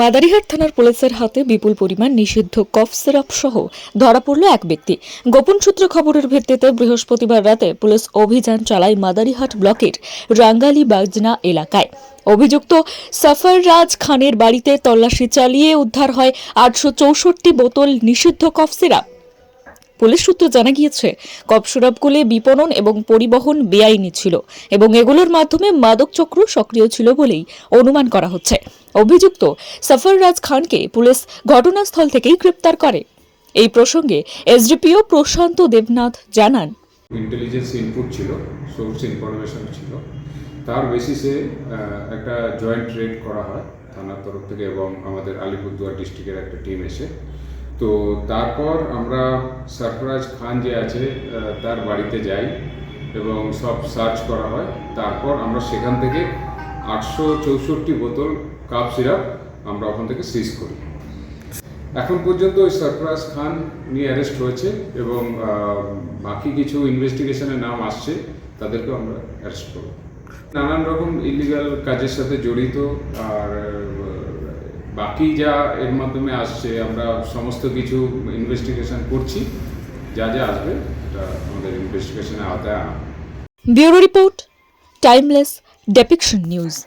মাদারিহাট থানার পুলিশের হাতে বিপুল পরিমাণ নিষিদ্ধ কফ সিরাপ সহ ধরা পড়ল এক ব্যক্তি। গোপন সূত্রে খবরের ভিত্তিতে বৃহস্পতিবার রাতে পুলিশ অভিযান চালায় মাদারিহাট ব্লকের রাঙ্গালি বাজনা এলাকায়। অভিযুক্ত সফররাজ খানের বাড়িতে তল্লাশি চালিয়ে উদ্ধার হয় আটশো চৌষট্টি বোতল নিষিদ্ধ কফ সিরাপ। পুলিশ সূত্র জানা গিয়েছে, কফ সিরাপগুলি বিপণন এবং পরিবহন বেআইনি ছিল এবং এগুলোর মাধ্যমে মাদক চক্র সক্রিয় ছিল বলেই অনুমান করা হচ্ছে। অভিযুক্ত সফররাজ খানকে পুলিশ ঘটনাস্থল থেকেই গ্রেপ্তার করে। এই প্রসঙ্গে এসডিপিও প্রশান্ত দেবনাথ জানান। ইন্টেলিজেন্স ইনপুট ছিল সোর্স ইনফরমেশন ছিল। তার বেসিসে একটা জয়েন্ট রেড করা হয় থানার তরফ থেকে এবং আমাদের আলিপুরদুয়ার ডিস্ট্রিক্টের একটা টিম এসে। তো তারপর আমরা সরফরাজ খান যে আছে তার বাড়িতে যাই এবং সব সার্চ করা হয়। তারপর আমরা সেখান থেকে আটশো চৌষট্টি বোতল কাপ সিরাপ আমরা ওখান থেকে সিজ করি। এখন পর্যন্ত ওই সরফরাজ খান নিয়ে অ্যারেস্ট হয়েছে এবং বাকি কিছু ইনভেস্টিগেশনের নাম আসছে, তাদেরকেও আমরা অ্যারেস্ট করব। নানান রকম ইলিগাল কাজের সাথে জড়িত, আর বাকি যা এর মাধ্যমে আসছে, আমরা সমস্ত কিছু ইনভেস্টিগেশন করছি, যা যা আসবে আমাদের ইনভেস্টিগেশনের আওতায় আনা। Bureau report, timeless Depiction News.